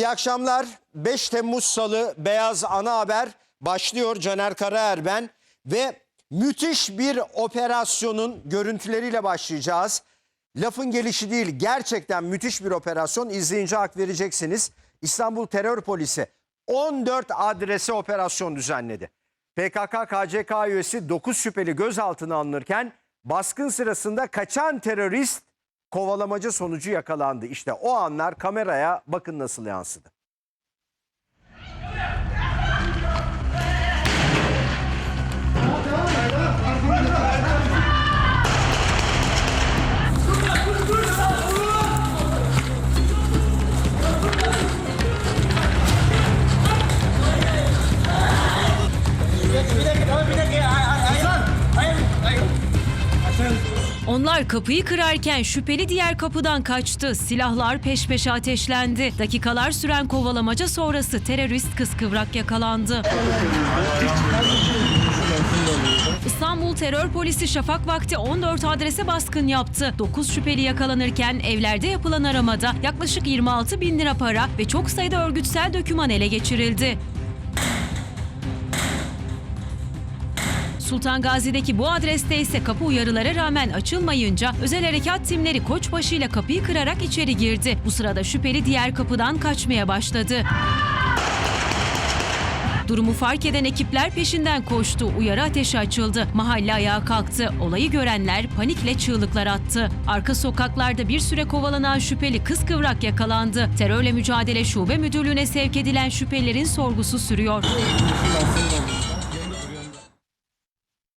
İyi akşamlar. 5 Temmuz Salı Beyaz Ana Haber başlıyor. Caner Karaer ben ve müthiş bir operasyonun görüntüleriyle başlayacağız. Lafın gelişi değil gerçekten müthiş bir operasyon. İzleyince hak vereceksiniz. İstanbul Terör Polisi 14 adrese operasyon düzenledi. PKK-KCK üyesi 9 şüpheli gözaltına alınırken baskın sırasında kaçan terörist kovalamaca sonucu yakalandı. İşte o anlar kameraya bakın nasıl yansıdı. Onlar kapıyı kırarken şüpheli diğer kapıdan kaçtı. Silahlar peş peşe ateşlendi. Dakikalar süren kovalamaca sonrası terörist kıskıvrak yakalandı. İstanbul Terör Polisi şafak vakti 14 adrese baskın yaptı. 9 şüpheli yakalanırken evlerde yapılan aramada yaklaşık 26 bin lira para ve çok sayıda örgütsel döküman ele geçirildi. Sultan Gazi'deki bu adreste ise kapı uyarılara rağmen açılmayınca özel harekat timleri Koçbaşı ile kapıyı kırarak içeri girdi. Bu sırada şüpheli diğer kapıdan kaçmaya başladı. Durumu fark eden ekipler peşinden koştu. Uyarı ateşi açıldı. Mahalle ayağa kalktı. Olayı görenler panikle çığlıklar attı. Arka sokaklarda bir süre kovalanan şüpheli kıskıvrak yakalandı. Terörle mücadele şube müdürlüğüne sevk edilen şüphelilerin sorgusu sürüyor.